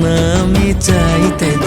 কেউ রে না আমি চাইতে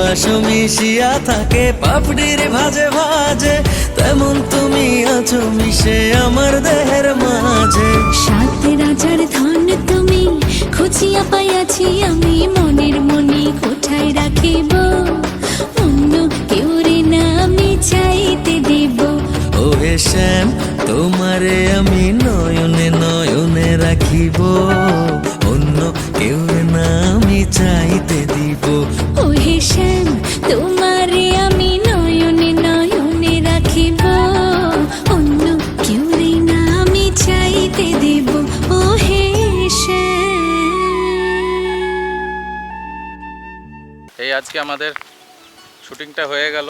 সুবাস মিশিয়া থাকে পাপড়ির ভাজে ভাজে তেমন তুমি আছো মিশে আমার দেহের মাঝে। সাথে রাজার ধন তুমি খুঁজিয়া পাইয়াছি আমি মনের মনে কোঠায় রাখিব? অন্য কেউ রে না আমি চাইতে দেব। ও হে শ্যাম তোমারে আমি নয়নে নয়নে রাখিব। এই আজকে আমাদের শুটিংটা হয়ে গেল।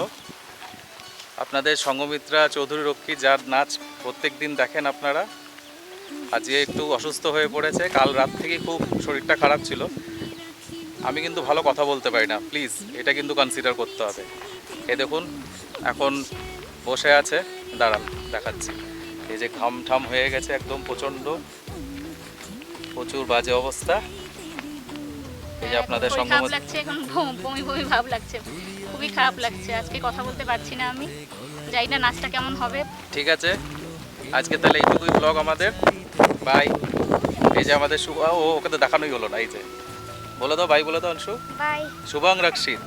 আপনাদের সঙ্গমিত্রা চৌধুরী রক্ষী, যার নাচ প্রত্যেক দিন দেখেন আপনারা, আজকে একটু অসুস্থ হয়ে পড়েছে। কাল রাত থেকে খুব শরীরটা খারাপ ছিল। আমি কিন্তু ভালো কথা বলতে পারি না, প্লিজ, এটা কিন্তু কনসিডার করতে হবে। এ দেখুন, এখন বসে আছে, দাঁড়ান, দেখাচ্ছি। এই যে ঘাম ঠাম হয়ে গেছে একদম প্রচণ্ড, প্রচুর বাজে অবস্থা। এই যে আপনাদের খারাপ লাগছে এখন বম- বমি ভাব লাগছে। খুবই খারাপ লাগছে। আজকে কথা বলতে পারছি না আমি। জানি না নাচটা কেমন হবে। ঠিক আছে। আজকে তাহলে এইটুকুই ব্লগ আমাদের। বাই এই যে আমাদের শুভ ও ওকে তো দেখানোই হলো না এই যে। বলে দাও বাই বলে দাও অংশু। বাই শুভং রক্ষিত